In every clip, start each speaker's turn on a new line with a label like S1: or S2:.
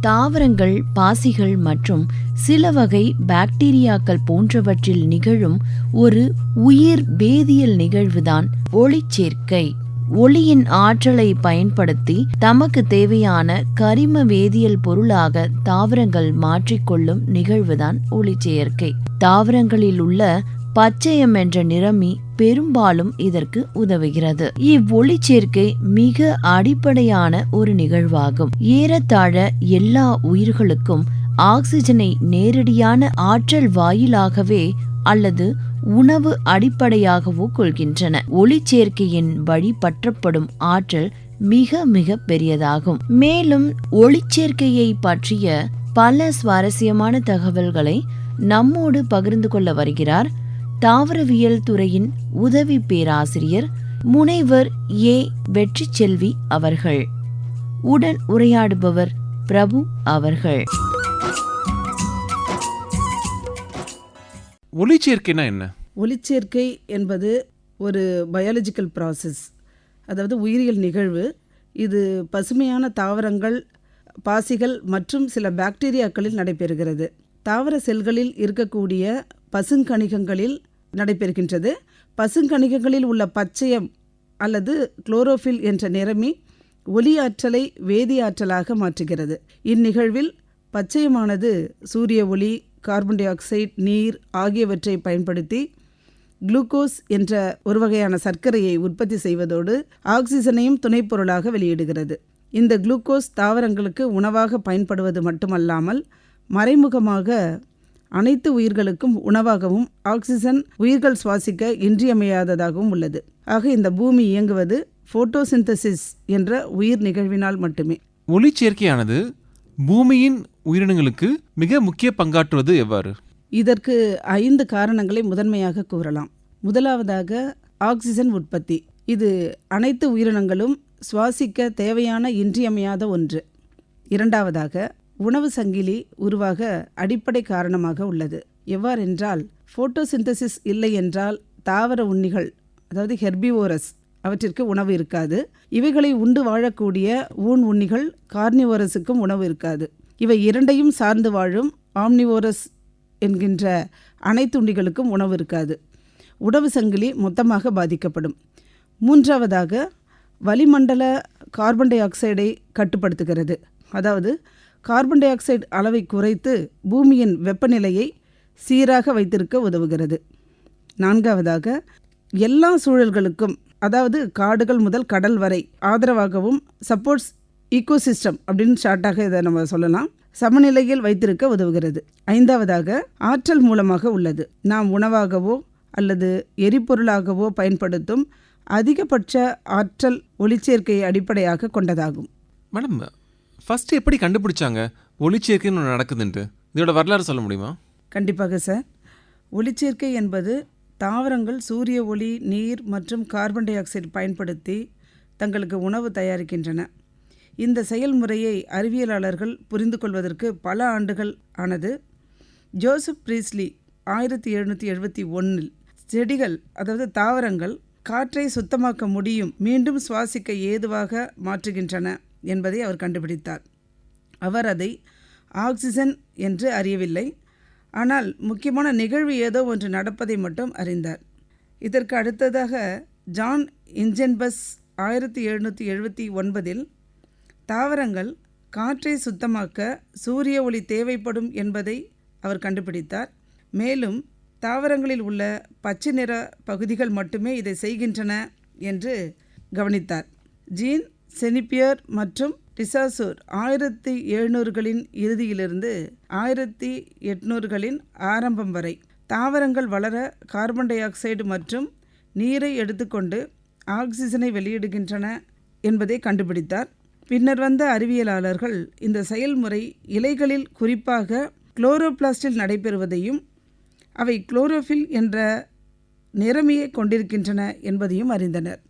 S1: தாவரங்கள் பாசிகள் மற்றும் சில வகை பாக்டீரியாக்கள் போன்றவற்றில் நிகழும் ஒரு உயிர் வேதியியல் நிகழ்வுதான் ஒளிச்சேர்க்கை ஒளியின் ஆற்றலை பயன்படுத்தி தமக்கு தேவையான கரிம வேதியியல் பொருளாக தாவரங்கள் மாற்றிக்கொள்ளும் நிகழ்வுதான் ஒளிச்சேர்க்கை தாவரங்களில் உள்ள பச்சையம் என்ற நிறமி பெரும்பாலும் இதற்கு உதவுகிறது. இவ்வொளிச்சேர்க்கை மிக அடிப்படையான ஒரு நிகழ்வாகும். ஏறத்தாழ எல்லா உயிர்களுக்கும் ஆக்சிஜனை நேரடியான ஆற்றல் வாயிலாகவே அல்லது உணவு அடிப்படையாகவோ கொள்கின்றன. ஒளிச்சேர்க்கையின் வழி பற்றப்படும் ஆற்றல் மிக மிக பெரியதாகும். மேலும் ஒளிச்சேர்க்கையை பற்றிய பல சுவாரஸ்யமான தகவல்களை நம்மோடு பகிர்ந்து கொள்ள வருகிறார் தாவரவியல் துறையின் உதவி பேராசிரியர் முனைவர் ஏ. வெற்றி செல்வி அவர்கள். உடன் உரையாடுபவர் பிரபு அவர்கள்.
S2: ஒளிச்சேர்க்கைனா என்ன?
S3: ஒளிச்சேர்க்கை என்பது ஒரு பயாலஜிக்கல் ப்ராசஸ் அதாவது உயிரியல் நிகழ்வு. இது பசுமையான தாவரங்கள் பாசிகள் மற்றும் சில பாக்டீரியாக்களில் நடைபெறுகிறது. தாவர செல்களில் இருக்கக்கூடிய பசுங்கணிகங்களில் நடைபெறுகின்றது. பசுங்கணிகங்களில் உள்ள பச்சையம் அல்லது குளோரோஃபில் என்ற நிறமி ஒளி ஆற்றலை வேதி ஆற்றலாக மாற்றுகிறது. இந்நிகழ்வில் பச்சையமானது சூரிய ஒளி கார்பன் டை ஆக்சைடு நீர் ஆகியவற்றை பயன்படுத்தி குளுக்கோஸ் என்ற ஒரு வகையான சர்க்கரையை உற்பத்தி செய்வதோடு ஆக்சிஜனையும் துணைப்பொருளாக வெளியிடுகிறது. இந்த குளுக்கோஸ் தாவரங்களுக்கு உணவாக பயன்படுவது மட்டுமல்லாமல் மறைமுகமாக அனைத்து உயிர்களுக்கும் உணவாகவும் ஆக்சிஜன் உயிர்கள் சுவாசிக்க இன்றியமையாததாகவும் உள்ளது. ஆக இந்த பூமி இயங்குவது ஃபோட்டோசிந்தசிஸ் என்ற உயிர் நிகழ்வினால் மட்டுமே.
S2: ஒளிச்சேர்க்கையானது பூமியின் உயிரினங்களுக்கு மிக முக்கிய பங்காற்றுவது எவ்வாறு?
S3: இதற்கு ஐந்து காரணங்களை முதன்மையாக கூறலாம். முதலாவதாக ஆக்சிஜன் உற்பத்தி. இது அனைத்து உயிரினங்களும் சுவாசிக்க தேவையான இன்றியமையாத ஒன்று. இரண்டாவதாக உணவு சங்கிலி உருவாக அடிப்படை காரணமாக உள்ளது. எவ்வாறென்றால் ஃபோட்டோசிந்தசிஸ் இல்லை என்றால் தாவர உண்ணிகள் அதாவது ஹெர்பிவோரஸ் அவற்றிற்கு உணவு இருக்காது. இவைகளை உண்டு வாழக்கூடிய ஊன் உண்ணிகள் கார்னிவோரஸுக்கும் உணவு இருக்காது. இவை இரண்டையும் சார்ந்து வாழும் ஆம்னிவோரஸ் என்கின்ற அனைத்து உண்ணிகளுக்கும் உணவு இருக்காது. உணவு சங்கிலி மொத்தமாக பாதிக்கப்படும். மூன்றாவதாக வளிமண்டல கார்பன் டை ஆக்சைடை கட்டுப்படுத்துகிறது. அதாவது கார்பன் டை ஆக்சைடு அளவை குறைத்து பூமியின் வெப்பநிலையை சீராக வைத்திருக்க உதவுகிறது. நான்காவதாக எல்லா சூழல்களுக்கும் அதாவது காடுகள் முதல் கடல் வரை ஆதரவாகவும் சப்போர்ட்ஸ் ஈகோசிஸ்டம் அப்படின்னு ஷார்ட்டாக இதை நம்ம சொல்லலாம் சமநிலையில் வைத்திருக்க உதவுகிறது. ஐந்தாவதாக ஆற்றல் மூலமாக உள்ளது. நாம் உணவாகவோ அல்லது எரிபொருளாகவோ பயன்படுத்தும் அதிகபட்ச ஆற்றல் ஒளிச்சேர்க்கையை அடிப்படையாக கொண்டதாகும்.
S2: மேடம் ஃபஸ்ட்டு எப்படி கண்டுபிடிச்சாங்க? ஒளிச்சேர்க்கைன்னு ஒன்று நடக்குதுன்ட்டு. இதோட வரலாறு சொல்ல முடியுமா?
S3: கண்டிப்பாக சார். ஒளிச்சேர்க்கை என்பது தாவரங்கள் சூரிய ஒளி நீர் மற்றும் கார்பன் டை ஆக்சைடு பயன்படுத்தி தங்களுக்கு உணவு தயாரிக்கின்றன. இந்த செயல்முறையை அறிவியலாளர்கள் புரிந்து கொள்வதற்கு பல ஆண்டுகள் ஆனது. ஜோசப் பிரீஸ்லி ஆயிரத்தி எழுநூற்றி எழுபத்தி ஒன்றில் செடிகள் அதாவது தாவரங்கள் காற்றை சுத்தமாக்க முடியும் மீண்டும் சுவாசிக்க ஏதுவாக மாற்றுகின்றன. என்பதை அவர் கண்டுபிடித்தார். அவர் அதை ஆக்சிஜன் என்று அறியவில்லை. ஆனால் முக்கியமான நிகழ்வு ஏதோ ஒன்று நடப்பதை மட்டும் அறிந்தார். இதற்கு அடுத்ததாக ஜான் இன்ஜென்பஸ் ஆயிரத்தி எழுநூற்றி எழுபத்தி ஒன்பதில் தாவரங்கள் காற்றை சுத்தமாக்க சூரிய ஒளி தேவைப்படும் என்பதை அவர் கண்டுபிடித்தார். மேலும் தாவரங்களில் உள்ள பச்சை நிற பகுதிகள் மட்டுமே இதை செய்கின்றன என்று கவனித்தார். ஜீன் செனிப்பியர் மற்றும் டிசாசூர் ஆயிரத்தி எழுநூறுகளின் இறுதியிலிருந்து ஆயிரத்தி எட்நூறுகளின் ஆரம்பம் வரை தாவரங்கள் வளர கார்பன் டை ஆக்சைடு மற்றும் நீரை எடுத்துக்கொண்டு ஆக்சிஜனை வெளியிடுகின்றன என்பதை கண்டுபிடித்தார். பின்னர் வந்த அறிவியலாளர்கள் இந்த செயல்முறை இலைகளில் குறிப்பாக குளோரோபிளாஸ்டில் நடைபெறுவதையும் அவை குளோரோஃபில் என்ற நிறமியை கொண்டிருக்கின்றன என்பதையும் அறிந்தனர்.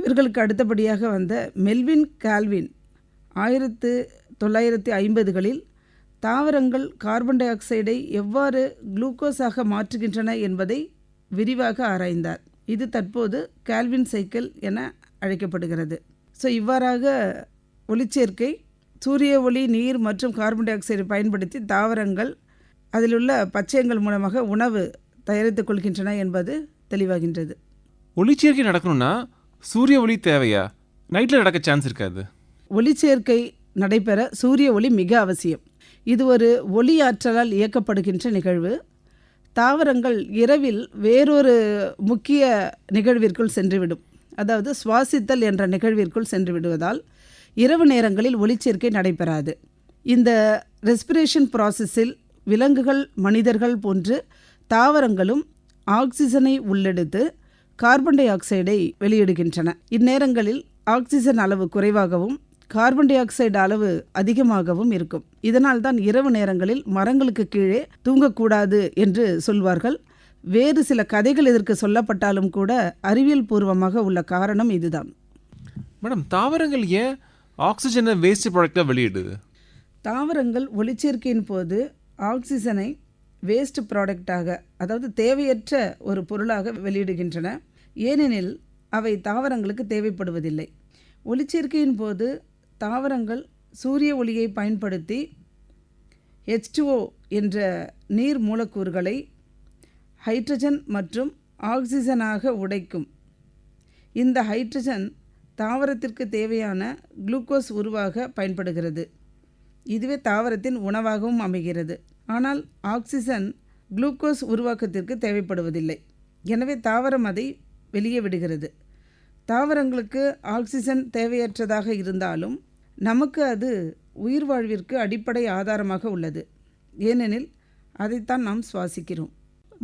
S3: இவர்களுக்கு அடுத்தபடியாக வந்த மெல்வின் கால்வின் ஆயிரத்து தொள்ளாயிரத்தி ஐம்பதுகளில் தாவரங்கள் கார்பன் டை ஆக்சைடை எவ்வாறு குளுக்கோஸாக மாற்றுகின்றன என்பதை விரிவாக ஆராய்ந்தார். இது தற்போது கால்வின் சைக்கிள் என அழைக்கப்படுகிறது. ஸோ இவ்வாறாக ஒளிச்சேர்க்கை சூரிய ஒளி நீர் மற்றும் கார்பன் டை ஆக்சைடு பயன்படுத்தி தாவரங்கள் அதிலுள்ள பச்சையங்கள் மூலமாக உணவு தயாரித்துக் கொள்கின்றன என்பது தெளிவாகின்றது.
S2: ஒளிச்சேர்க்கை நடக்கணும்னா சூரிய ஒளி தேவையா? நைட்டில் நடக்க சான்ஸ் இருக்காது.
S3: ஒளிச்சேர்க்கை நடைபெற சூரிய ஒளி மிக அவசியம். இது ஒரு ஒளி ஆற்றலால் இயக்கப்படுகின்ற நிகழ்வு. தாவரங்கள் இரவில் வேறொரு முக்கிய நிகழ்விற்குள் சென்றுவிடும். அதாவது சுவாசித்தல் என்ற நிகழ்விற்குள் சென்று விடுவதால் இரவு நேரங்களில் ஒளிச்சேர்க்கை நடைபெறாது. இந்த ரெஸ்பிரேஷன் ப்ராசஸில் விலங்குகள் மனிதர்கள் போன்று தாவரங்களும் ஆக்சிஜனை உள்ளெடுத்து கார்பன் டை ஆக்சைடை வெளியிடுகின்றன. இந்நேரங்களில் ஆக்சிஜன் அளவு குறைவாகவும் கார்பன் டை ஆக்சைடு அளவு அதிகமாகவும் இருக்கும். இதனால் தான் இரவு நேரங்களில் மரங்களுக்கு கீழே தூங்கக்கூடாது என்று சொல்வார்கள். வேறு சில கதைகள் இதற்கு சொல்லப்பட்டாலும் கூட அறிவியல் பூர்வமாக உள்ள காரணம் இதுதான்.
S2: மேடம் தாவரங்கள் ஏன் ஆக்சிஜனை வேஸ்ட் ப்ராடக்டாக வெளியிடுது?
S3: தாவரங்கள் ஒளிச்சேர்க்கையின் போது ஆக்சிஜனை வேஸ்ட் ப்ராடக்டாக அதாவது தேவையற்ற ஒரு பொருளாக வெளியிடுகின்றன. ஏனெனில் அவை தாவரங்களுக்கு தேவைப்படுவதில்லை. ஒளிச்சேர்க்கையின் போது தாவரங்கள் சூரிய ஒளியை பயன்படுத்தி ஹெச்டுஓ என்ற நீர் மூலக்கூறுகளை ஹைட்ரஜன் மற்றும் ஆக்சிஜனாக உடைக்கும். இந்த ஹைட்ரஜன் தாவரத்திற்கு தேவையான குளுக்கோஸ் உருவாக பயன்படுகிறது. இதுவே தாவரத்தின் உணவாகவும் அமைகிறது. ஆனால் ஆக்சிஜன் குளுக்கோஸ் உருவாக்கத்திற்கு தேவைப்படுவதில்லை. எனவே தாவரம் அதை வெளியே விடுகிறது. தாவரங்களுக்கு ஆக்சிஜன் தேவையற்றதாக இருந்தாலும் நமக்கு அது உயிர் வாழ்விற்கு அடிப்படை ஆதாரமாக உள்ளது. ஏனெனில் அதைத்தான் நாம் சுவாசிக்கிறோம்.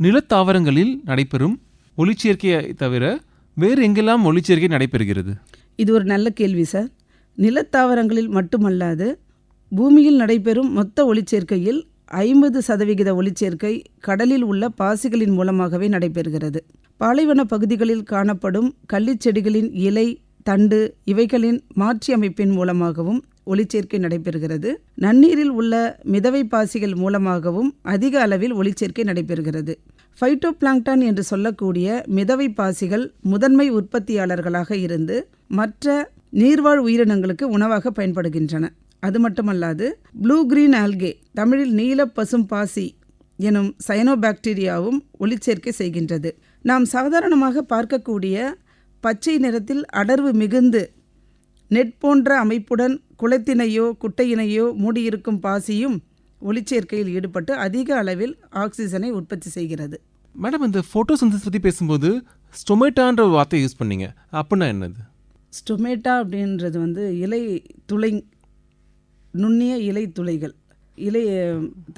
S2: நிலத்தாவரங்களில் நடைபெறும் ஒளிச்சேர்க்கையை தவிர வேறு எங்கெல்லாம் ஒளிச்சேர்க்கை நடைபெறுகிறது?
S3: இது ஒரு நல்ல கேள்வி சார். நிலத்தாவரங்களில் மட்டுமல்லாது பூமியில் நடைபெறும் மொத்த ஒளிச்சேர்க்கையில் ஐம்பது சதவிகித ஒளிச்சேர்க்கை கடலில் உள்ள பாசிகளின் மூலமாகவே நடைபெறுகிறது. பாலைவன பகுதிகளில் காணப்படும் கள்ளிச்செடிகளின் இலை தண்டு இவைகளின் மாற்றியமைப்பின் மூலமாகவும் ஒளிச்சேர்க்கை நடைபெறுகிறது. நன்னீரில் உள்ள மிதவை பாசிகள் மூலமாகவும் அதிக அளவில் ஒளிச்சேர்க்கை நடைபெறுகிறது. ஃபைட்டோபிளாங்டான் என்று சொல்லக்கூடிய மிதவை பாசிகள் முதன்மை உற்பத்தியாளர்களாக இருந்து மற்ற நீர்வாழ் உயிரினங்களுக்கு உணவாக பயன்படுகின்றன. அது மட்டுமல்லாது ப்ளூ கிரீன் ஆல்கே தமிழில் நீல பசும் பாசி எனும் சயனோபாக்டீரியாவும் ஒளிச்சேர்க்கை செய்கின்றது. நாம் சாதாரணமாக பார்க்கக்கூடிய பச்சை நிறத்தில் அடர்வு மிகுந்து நெட் போன்ற அமைப்புடன் குளத்தினையோ குட்டையினையோ மூடியிருக்கும் பாசியும் ஒளிச்சேர்க்கையில் ஈடுபட்டு அதிக அளவில் ஆக்சிஜனை உற்பத்தி செய்கிறது.
S2: மேடம் இந்த ஃபோட்டோசிந்தசிஸ் பற்றி பேசும்போது ஸ்டொமேட்டான்ற ஒரு வார்த்தையை யூஸ் பண்ணீங்க. அப்படின்னா என்னது?
S3: ஸ்டொமேட்டா அப்படின்றது வந்து இலை துளை நுண்ணிய இலை துளைகள் இலை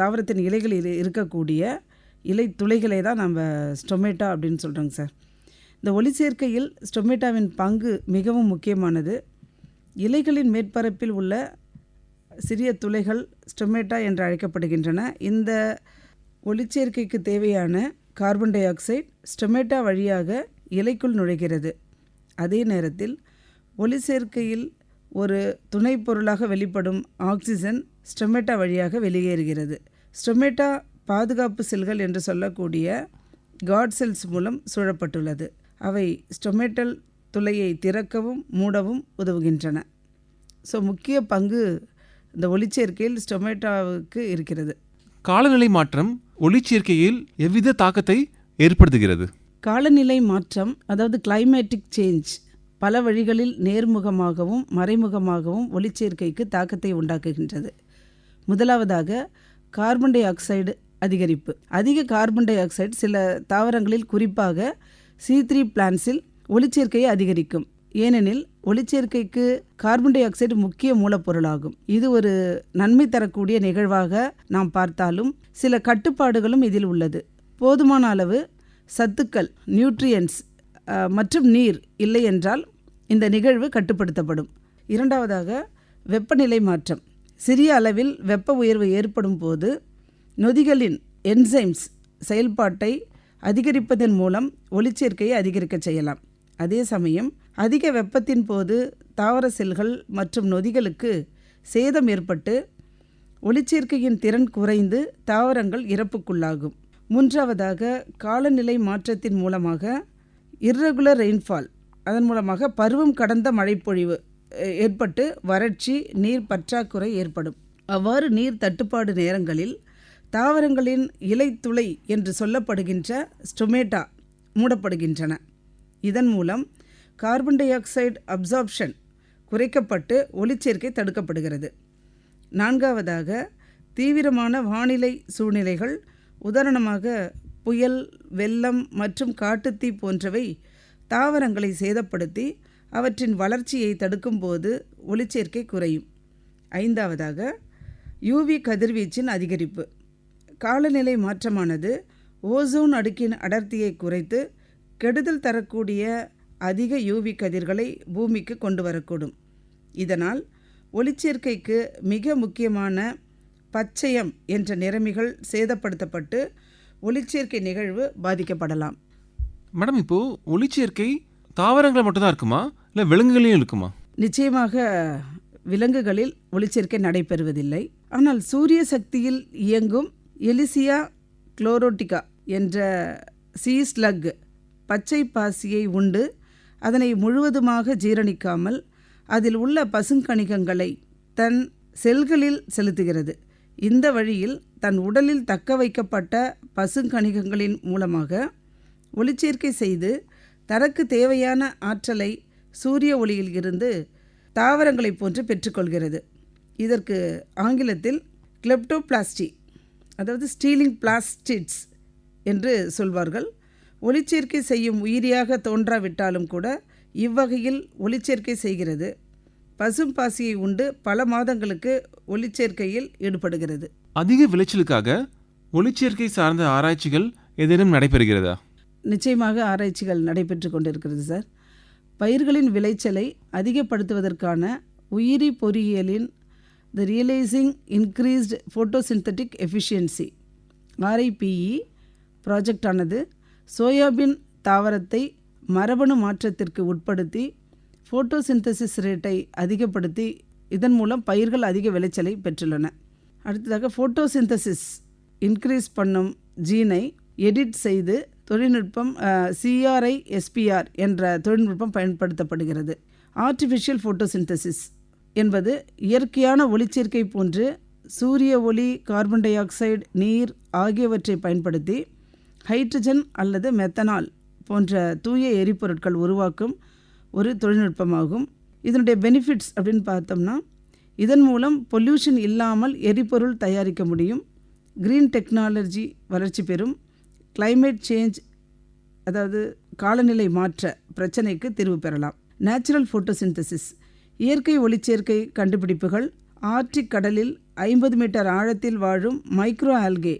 S3: தாவரத்தின் இலைகளில் இருக்கக்கூடிய இலை துளைகளை தான் நம்ம ஸ்டொமேட்டா அப்படின்னு சொல்கிறோங்க சார். இந்த ஒளிச்சேர்க்கையில் ஸ்டொமேட்டாவின் பங்கு மிகவும் முக்கியமானது. இலைகளின் மேற்பரப்பில் உள்ள சிறிய துளைகள் ஸ்டொமேட்டா என்று அழைக்கப்படுகின்றன. இந்த ஒளிச்சேர்க்கைக்கு தேவையான கார்பன் டை ஆக்சைடு ஸ்டொமேட்டா வழியாக இலைக்குள் நுழைகிறது. அதே நேரத்தில் ஒளிச்சேர்க்கையில் ஒரு துணைப் பொருளாக வெளிப்படும் ஆக்சிஜன் ஸ்டொமேட்டா வழியாக வெளியேறுகிறது. ஸ்டொமேட்டா பாதுகாப்பு செல்கள் என்று சொல்லக்கூடிய காட் செல்ஸ் மூலம் சூழப்பட்டுள்ளது. அவை ஸ்டொமேட்டல் துளையை திறக்கவும் மூடவும் உதவுகின்றன. ஸோ முக்கிய பங்கு இந்த ஒளிச்சேர்க்கையில் ஸ்டொமேட்டோவுக்கு இருக்கிறது.
S2: காலநிலை மாற்றம் ஒளிச்சேர்க்கையில் எவ்வித தாக்கத்தை ஏற்படுத்துகிறது?
S3: காலநிலை மாற்றம் அதாவது கிளைமேட்டிக் சேஞ்ச் பல வழிகளில் நேர்முகமாகவும் மறைமுகமாகவும் ஒளிச்சேர்க்கைக்கு தாக்கத்தை உண்டாக்குகின்றது. முதலாவதாக கார்பன் டை ஆக்சைடு அதிகரிப்பு. அதிக கார்பன் டை ஆக்சைடு சில தாவரங்களில் குறிப்பாக சி த்ரீ பிளான்ஸில் ஒளிச்சேர்க்கையை அதிகரிக்கும். ஏனெனில் ஒளிச்சேர்க்கைக்கு கார்பன் டை ஆக்சைடு முக்கிய மூலப்பொருளாகும். இது ஒரு நன்மை தரக்கூடிய நிகழ்வாக நாம் பார்த்தாலும் சில கட்டுப்பாடுகளும் இதில் உள்ளது. போதுமான அளவு சத்துக்கள் நியூட்ரியன்ஸ் மற்றும் நீர் இல்லை என்றால் இந்த நிகழ்வு கட்டுப்படுத்தப்படும். இரண்டாவதாக வெப்பநிலை மாற்றம். சிறிய அளவில் வெப்ப உயர்வு ஏற்படும் போது நொதிகளின் என்சைம்ஸ் செயல்பாட்டை அதிகரிப்பதன் மூலம் ஒளிச்சேர்க்கையை அதிகரிக்க செய்யலாம். அதே சமயம் அதிக வெப்பத்தின் போது தாவர செல்கள் மற்றும் நொதிகளுக்கு சேதம் ஏற்பட்டு ஒளிச்சேர்க்கையின் திறன் குறைந்து தாவரங்கள் இறப்புக்குள்ளாகும். மூன்றாவதாக காலநிலை மாற்றத்தின் மூலமாக இர்ரெகுலர் ரெயின்ஃபால் அதன் மூலமாக பருவம் கடந்த மழைப்பொழிவு ஏற்பட்டு வறட்சி நீர் பற்றாக்குறை ஏற்படும். அவ்வாறு நீர் தட்டுப்பாடு நேரங்களில் தாவரங்களின் இலைத்துளை என்று சொல்லப்படுகின்ற ஸ்டொமேட்டா மூடப்படுகின்றன. இதன் மூலம் கார்பன் டை ஆக்சைடு அப்சார்ப்ஷன் குறைக்கப்பட்டு ஒளிச்சேர்க்கை தடுக்கப்படுகிறது. நான்காவதாக தீவிரமான வானிலை சூழ்நிலைகள் உதாரணமாக புயல் வெள்ளம் மற்றும் காட்டுத்தீ போன்றவை தாவரங்களை சேதப்படுத்தி அவற்றின் வளர்ச்சியை தடுக்கும்போது ஒளிச்சேர்க்கை குறையும். ஐந்தாவதாக யூவி கதிர்வீச்சின் அதிகரிப்பு. காலநிலை மாற்றமானது ஓசோன் அடுக்கின் அடர்த்தியை குறைத்து கெடுதல் தரக்கூடிய அதிக யூவி கதிர்களை பூமிக்கு கொண்டு வரக்கூடும். இதனால் ஒளிச்சேர்க்கைக்கு மிக முக்கியமான பச்சையம் என்ற நிறமிகள் சேதப்படுத்தப்பட்டு ஒளிச்சேர்க்கை நிகழ்வு பாதிக்கப்படலாம்.
S2: மேடம் இப்போ ஒளிச்சேர்க்கை தாவரங்கள் மட்டும்தான் இருக்குமா? இல்லை விலங்குகளையும் இருக்குமா?
S3: நிச்சயமாக விலங்குகளில் ஒளிச்சேர்க்கை நடைபெறுவதில்லை. ஆனால் சூரிய சக்தியில் இயங்கும் எலிசியா குளோரோட்டிகா என்ற சீஸ்லக் பச்சை பாசியை உண்டு. அதனை முழுவதுமாக ஜீரணிக்காமல் அதில் உள்ள பசுங்கணிகங்களை தன் செல்களில் செலுத்துகிறது. இந்த வழியில் தன் உடலில் தக்க வைக்கப்பட்ட பசுங்கணிகங்களின் மூலமாக ஒளிச்சேர்க்கை செய்து தனக்கு தேவையான ஆற்றலை சூரிய ஒளியில் இருந்து தாவரங்களைப் போன்று பெற்றுக்கொள்கிறது. இதற்கு ஆங்கிலத்தில் கிளெப்டோபிளாஸ்டி அதாவது ஸ்டீலிங் பிளாஸ்டிட்ஸ் என்று சொல்வார்கள். ஒளிச்சேர்க்கை செய்யும் உயிரியாக தோன்றாவிட்டாலும் கூட இவ்வகையில் ஒளிச்சேர்க்கை செய்கிறது. பசும் பாசியை உண்டு பல மாதங்களுக்கு ஒளிச்சேர்க்கையில் ஈடுபடுகிறது.
S2: அதிக விளைச்சலுக்காக ஒளிச்சேர்க்கை சார்ந்த ஆராய்ச்சிகள் ஏதேனும் நடைபெறுகிறதா?
S3: நிச்சயமாக ஆராய்ச்சிகள் நடைபெற்று கொண்டிருக்கிறது சார். பயிர்களின் விளைச்சலை அதிகப்படுத்துவதற்கான உயிரி பொறியியலின் the realising increased photosynthetic efficiency RIPE ப்ராஜெக்டானது soybean தாவரத்தை மரபணு மாற்றத்திற்கு உட்படுத்தி ஃபோட்டோசிந்தசிஸ் ரேட்டை அதிகப்படுத்தி இதன் மூலம் பயிர்கள் அதிக விளைச்சலை பெற்றுள்ளன. அடுத்ததாக ஃபோட்டோசிந்தசிஸ் இன்க்ரீஸ் பண்ணும் ஜீனை எடிட் செய்து தொழில்நுட்பம் சிஆர்ஐ எஸ்பிஆர் என்ற தொழில்நுட்பம் பயன்படுத்தப்படுகிறது. ஆர்டிஃபிஷியல் ஃபோட்டோசிந்தசிஸ் என்பது இயற்கையான ஒளிச்சேர்க்கை போன்று சூரிய ஒளி கார்பன் டை ஆக்சைடு நீர் ஆகியவற்றை பயன்படுத்தி ஹைட்ரஜன் அல்லது மெத்தனால் போன்ற தூய எரிபொருட்கள் உருவாக்கும் ஒரு தொழில்நுட்பமாகும். இதனுடைய பெனிஃபிட்ஸ் அப்படின்னு பார்த்தோம்னா இதன் மூலம் பொல்யூஷன் இல்லாமல் எரிபொருள் தயாரிக்க முடியும். கிரீன் டெக்னாலஜி வளர்ச்சி பெறும். கிளைமேட் சேஞ்ச் அதாவது காலநிலை மாற்ற பிரச்சனைக்கு தீர்வு பெறலாம். நேச்சுரல் ஃபோட்டோசிந்தசிஸ் இயற்கை ஒளிச்சேர்க்கை கண்டுபிடிப்புகள் ஆர்டிக் கடலில் ஐம்பது மீட்டர் ஆழத்தில் வாழும் மைக்ரோ ஆல்கே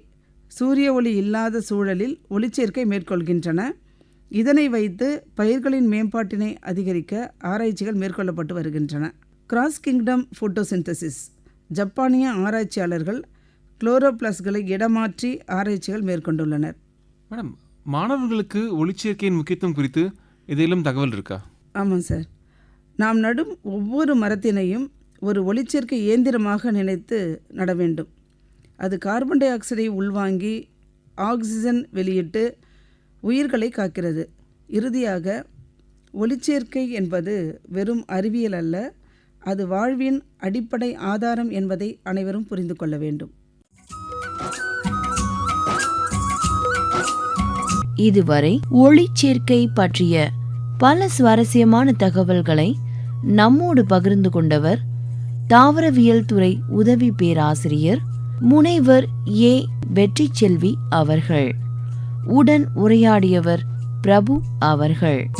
S3: சூரிய ஒளி இல்லாத சூழலில் ஒளிச்சேர்க்கை மேற்கொள்கின்றன. இதனை வைத்து பயிர்களின் மேம்பாட்டினை அதிகரிக்க ஆராய்ச்சிகள் மேற்கொள்ளப்பட்டு வருகின்றன. கிராஸ் கிங்டம் ஃபோட்டோசிந்தசிஸ் ஜப்பானிய ஆராய்ச்சியாளர்கள் குளோரோபிளஸ்களை இடமாற்றி ஆராய்ச்சிகள் மேற்கொண்டுள்ளனர்.
S2: மேடம் மாணவர்களுக்கு ஒளிச்சேர்க்கையின் முக்கியத்துவம் குறித்து ஏதேனும் தகவல் இருக்கா?
S3: ஆமாம் சார். நாம் நடும் ஒவ்வொரு மரத்தினையும் ஒரு ஒளிச்சேர்க்கை இயந்திரமாக நினைத்து நட வேண்டும். அது கார்பன் டை ஆக்சைடை உள்வாங்கி ஆக்சிஜன் வெளியிட்டு உயிர்களை காக்கிறது. இறுதியாக ஒளிச்சேர்க்கை என்பது வெறும் அறிவியல் அல்ல அது வாழ்வின் அடிப்படை ஆதாரம் என்பதை அனைவரும் புரிந்து கொள்ள வேண்டும்.
S1: இதுவரை ஒளிச்சேர்க்கை பற்றிய பல சுவாரஸ்யமான தகவல்களை நம்மோடு பகிர்ந்து கொண்டவர் தாவரவியல் துறை உதவி பேராசிரியர் முனைவர் ஏ. வெற்றிச்செல்வி அவர்கள். உடன் உரையாடியவர் பிரபு அவர்கள்.